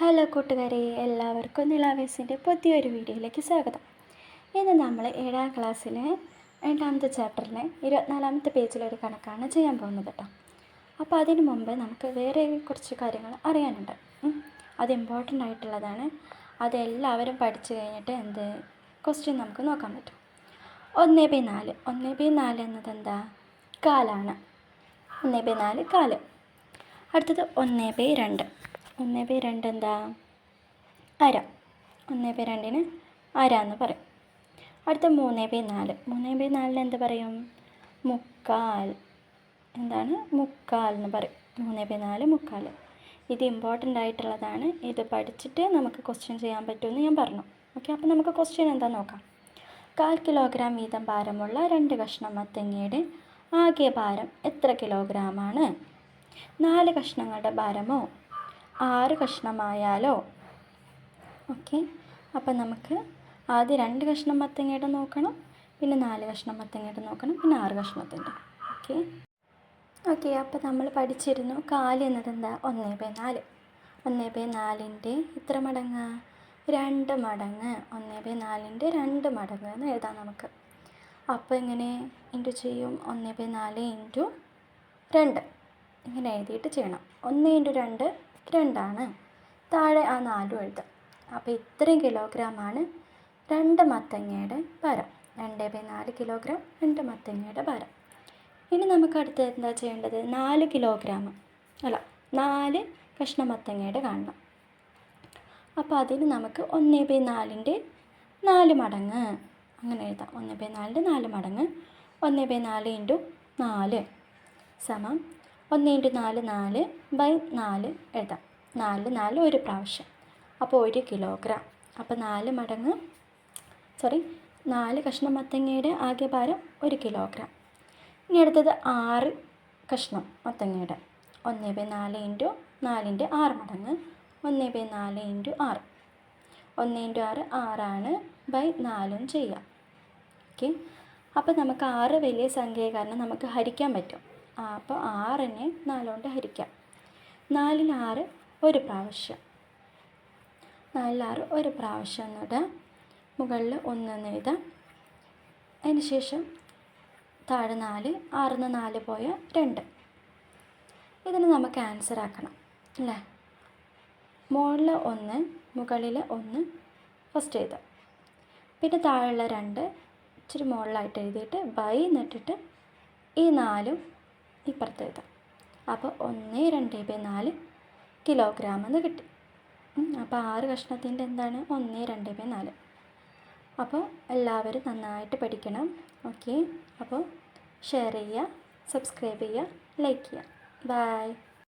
Hello കൂട്ടുകാരെ എല്ലാവർക്കും നിലാവേസിന്റെ പുതിയൊരു വീഡിയോയിലേക്ക് സ്വാഗതം. ഇന്ന് നമ്മൾ ഏഴാം ക്ലാസ്സിലെ രണ്ടാമത്തെ ചാപ്റ്ററിലെ ഇരുപത്തിനാലാമത്തെ പേജിലൊരു കണക്കാണ് ചെയ്യാൻ പോകുന്നത് കേട്ടോ. അപ്പോൾ അതിന് മുമ്പ് നമുക്ക് വേറെ കുറച്ച് കാര്യങ്ങൾ അറിയാനുണ്ട്. അത് ഇമ്പോർട്ടന്റ് ആയിട്ടുള്ളതാണ്. അതെല്ലാവരും പഠിച്ചു കഴിഞ്ഞിട്ട് എന്ത് ക്വസ്റ്റ്യൻ നമുക്ക് നോക്കാൻ പറ്റും. ഒന്ന് ബൈ നാല്. ഒന്ന് ബൈ നാല് എന്നത് എന്താ? കാലാണ്. ഒന്ന് ബൈ നാല് കാൽ. അടുത്തത് ഒന്ന് ബൈ രണ്ട്. ഒന്ന് ബൈ രണ്ട് എന്താ അര. ഒന്ന് ബൈ രണ്ടിന് അര എന്ന് പറയും. അടുത്ത മൂന്ന് ബൈ നാല്. മൂന്ന് ബൈ നാലിന് എന്ത് പറയും? മുക്കാൽ. എന്താണ്? മുക്കാൽ എന്ന് പറയും. മൂന്ന് ബൈ നാല് മുക്കാൽ. ഇത് ഇമ്പോർട്ടന്റ് ആയിട്ടുള്ളതാണ്. ഇത് പഠിച്ചിട്ട് നമുക്ക് ക്വസ്റ്റ്യൻ ചെയ്യാൻ പറ്റുമെന്ന് ഞാൻ പറഞ്ഞു. ഓക്കെ അപ്പോൾ നമുക്ക് ക്വസ്റ്റ്യൻ എന്താ നോക്കാം. കാൽ കിലോഗ്രാം വീതം ഭാരമുള്ള രണ്ട് കഷ്ണം മത്തങ്ങയുടെ ആകെ ഭാരം എത്ര കിലോഗ്രാമാണ് നാല് കഷ്ണങ്ങളുടെ ഭാരമോ? ആറ് കഷ്ണമായാലോ? ഓക്കെ. അപ്പം നമുക്ക് ആദ്യം രണ്ട് കഷ്ണം മത്തങ്ങയുടെ നോക്കണം പിന്നെ നാല് കഷ്ണം മത്തങ്ങയുടെ നോക്കണം പിന്നെ ആറ് കഷ്ണത്തിന്റെ. ഓക്കെ. ഓക്കെ അപ്പോൾ നമ്മൾ പഠിച്ചിരുന്നു കാൽ എന്നത് എന്താ? ഒന്ന് ബൈ നാല്. ഒന്ന് ബൈ നാലിന്റെ ഇത്ര മടങ്ങ്? രണ്ട് മടങ്ങ്. ഒന്ന് ബൈ നാലിന്റെ രണ്ട് മടങ്ങ് എന്ന് എഴുതാം നമുക്ക്. അപ്പോൾ ഇങ്ങനെ ഇന്റു ചെയ്യും? ഒന്ന് ബൈ നാല് ഇന്റു രണ്ട്. ഇങ്ങനെ എഴുതിയിട്ട് ചെയ്യണം. ഒന്ന് ഇന്റു രണ്ട് രണ്ടാണ്. താഴെ ആ നാലും എഴുതാം. അപ്പോൾ ഇത്രയും കിലോഗ്രാമാണ് രണ്ട് മത്തങ്ങയുടെ ഭാരം. രണ്ട് ബൈ നാല് കിലോഗ്രാം രണ്ട് മത്തങ്ങയുടെ ഭാരം. ഇനി നമുക്ക് അടുത്ത് എന്താ ചെയ്യേണ്ടത്? നാല് കിലോഗ്രാം അല്ല നാല് കഷ്ണ മത്തങ്ങയുടെ കാണണം. അപ്പോൾ അതിന് നമുക്ക് ഒന്ന് ബൈ നാലിന്റെ നാല് മടങ്ങ്. അങ്ങനെ എഴുതാം. ഒന്ന് ബൈ നാലിന്റെ നാല് മടങ്ങ്. ഒന്ന് ബൈ നാല് ഇന്റു നാല് സമം ഒന്ന് ഇന്റു നാല് നാല് ബൈ നാല് എഴുതാം. നാല് നാല് ഒരു പ്രാവശ്യം. അപ്പോൾ ഒരു കിലോഗ്രാം. അപ്പോൾ നാല് മടങ്ങ് സോറി നാല് കഷ്ണം മത്തങ്ങയുടെ ആകെ ഭാരം ഒരു കിലോഗ്രാം. ഇനി അടുത്തത് ആറ് കഷ്ണം മത്തങ്ങയുടെ. ഒന്ന് ബൈ നാല് ഇന്റു നാലിന്റെ ആറ് മടങ്ങ്. ഒന്ന് ബൈ നാല് ഇന്റു ആറ്. ഒന്ന് ഇന്റു ആറ് ആറാണ് ബൈ നാലും ചെയ്യാം. ഓക്കെ? അപ്പോൾ നമുക്ക് ആറ് വലിയ സംഖ്യ കാരണം നമുക്ക് ഹരിക്കാൻ പറ്റും. അപ്പോൾ ആറിനെ നാലുകൊണ്ട് ഹരിക്കാം. നാലിൽ ആറ് ഒരു പ്രാവശ്യം. നാലിൽ ആറ് ഒരു പ്രാവശ്യം എന്നിടുക മുകളിൽ ഒന്നെന്ന് എഴുതാം. അതിന് ശേഷം താഴെ നാല് ആറിന്ന് നാല് പോയ രണ്ട്. ഇതിന് നമുക്ക് ആൻസർ ആക്കണം അല്ലേ? മുകളിൽ ഒന്ന് മുകളിൽ ഒന്ന് ഫസ്റ്റ് എഴുതാം. പിന്നെ താഴെയുള്ള രണ്ട് ഇച്ചിരി മുകളിലായിട്ട് എഴുതിയിട്ട് ബൈ എന്നിട്ടിട്ട് ഈ നാലും ഇപ്പുറത്ത് എഴുതാം അപ്പോൾ ഒന്ന് രണ്ട് ബൈ നാല് കിലോഗ്രാം എന്ന് കിട്ടി. അപ്പോൾ ആറ് കഷ്ണത്തിന്റെ എന്താണ്? ഒന്ന് രണ്ട് ബൈ നാല്. അപ്പോൾ എല്ലാവരും നന്നായിട്ട് പഠിക്കണം. ഓക്കെ. അപ്പോൾ ഷെയർ ചെയ്യുക സബ്സ്ക്രൈബ് ചെയ്യുക ലൈക്ക് ചെയ്യുക. ബൈ